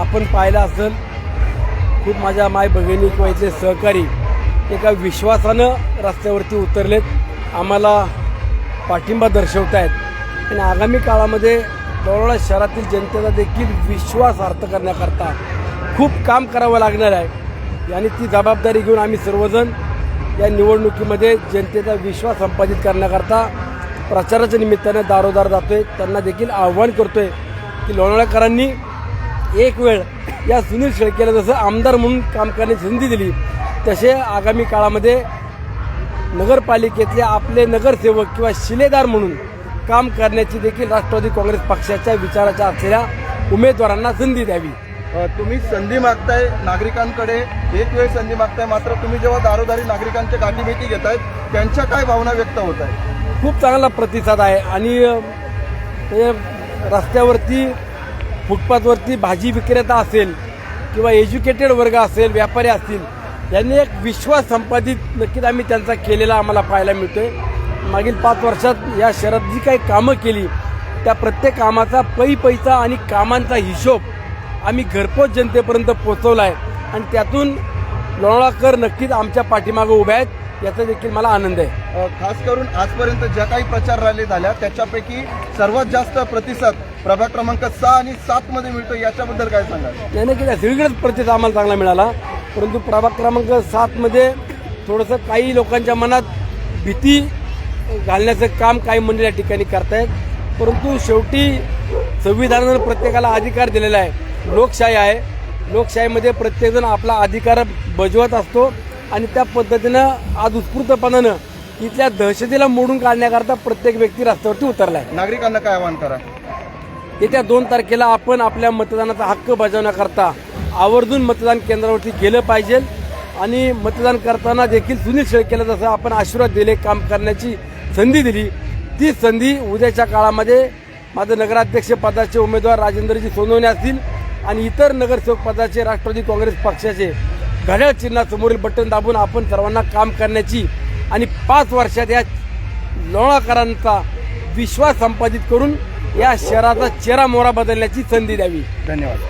आपण पाहिलं असेल खूप माझ्या माय बहिणी किंवा इथले सहकारी एका विश्वासानं रस्त्यावरती उतरलेत. आम्हाला पाठिंबा दर्शवत आहेत आणि आगामी काळामध्ये लोणावळा शहरातील जनतेचा देखील विश्वास अर्थ करण्याकरता खूप काम करावं लागणार आहे. आणि ती जबाबदारी घेऊन आम्ही सर्वजण या निवडणुकीमध्ये जनतेचा विश्वास संपादित करण्याकरता प्रचाराच्या निमित्तानं दारोदार जातोय. त्यांना देखील आव्हान करतोय की लोणावळ्याकरांनी एक वेळ या सुनील शेळकेला जसं आमदार म्हणून काम करण्याची संधी दिली तसे आगामी काळामध्ये नगरपालिकेतले आपले नगरसेवक किंवा शिलेदार म्हणून काम करण्याची देखील राष्ट्रवादी काँग्रेस पक्षाच्या विचाराच्या असलेल्या उमेदवारांना संधी द्यावी. तुम्ही संधी मागताय नागरिकांकडे एक वेळ संधी मागताय मात्र तुम्ही जेव्हा दारोदारी नागरिकांच्या गाठीभेटी घेताय त्यांच्या काय भावना व्यक्त होत आहेत खूप चांगला प्रतिसाद आहे आणि रस्त्यावरती फुटपाथवरती भाजी विक्रेता असेल किंवा एज्युकेटेड वर्ग असेल व्यापारी असतील यांनी एक विश्वास संपादित नक्कीच आम्ही त्यांचा केलेला आम्हाला पाहायला मिळतोय. मागील पाच वर्षात या शहरात जी काही कामं केली त्या प्रत्येक कामाचा पै पैसा आणि कामांचा हिशोब आम्ही घरपोच जनतेपर्यंत पोहोचवला आहे आणि त्यातून लोणावळाकर नक्कीच आमच्या पाठीमागं उभ्या आहेत. याचा देखील मला आनंद आहे. अ, खास करून आजपर्यंत ज्या काही प्रचार रॅली झाल्या त्याच्यापैकी सर्वात जास्त प्रतिसाद प्रभाग क्रमांक सहा आणि सात मध्ये मिळतो. याच्याबद्दल काय सांगाल? नाही की सगळीकडेच प्रतिसाद आम्हाला चांगला मिळाला. परंतु प्रभाग क्रमांक सातमध्ये थोडंसं काही लोकांच्या मनात भीती घालण्याचं काम काही मंडळी या ठिकाणी करतायत. परंतु शेवटी संविधानानं प्रत्येकाला अधिकार दिलेला आहे. लोकशाही आहे. लोकशाहीमध्ये प्रत्येकजण आपला अधिकार बजवत असतो. आणि त्या पद्धतीनं आज उत्स्फूर्तपणानं इथल्या दहशतीला मोडून काढण्याकरता प्रत्येक व्यक्ती रस्त्यावरती उतरला आहे नागरिकांना काय आवाहन करा? येत्या दोन तारखेला आपण आपल्या मतदानाचा हक्क बजावण्याकरता आवर्जून मतदान केंद्रावरती गेलं पाहिजे आणि मतदान करताना देखील सुनील शेळकेला जसं आपण आशीर्वाद दिले काम करण्याची संधी दिली. ती संधी उद्याच्या काळामध्ये माझं नगराध्यक्ष पदाचे उमेदवार राजेंद्रजी सोनवणे असतील आणि इतर नगरसेवक पदाचे राष्ट्रवादी काँग्रेस पक्षाचे घड्याळ चिन्हासमोरील बटन दाबून आपण सर्वांना काम करण्याची आणि पाच वर्षात या लोणाकरांचा विश्वास संपादित करून या शहराचा चेहरा मोहरा बदलण्याची संधी द्यावी. धन्यवाद.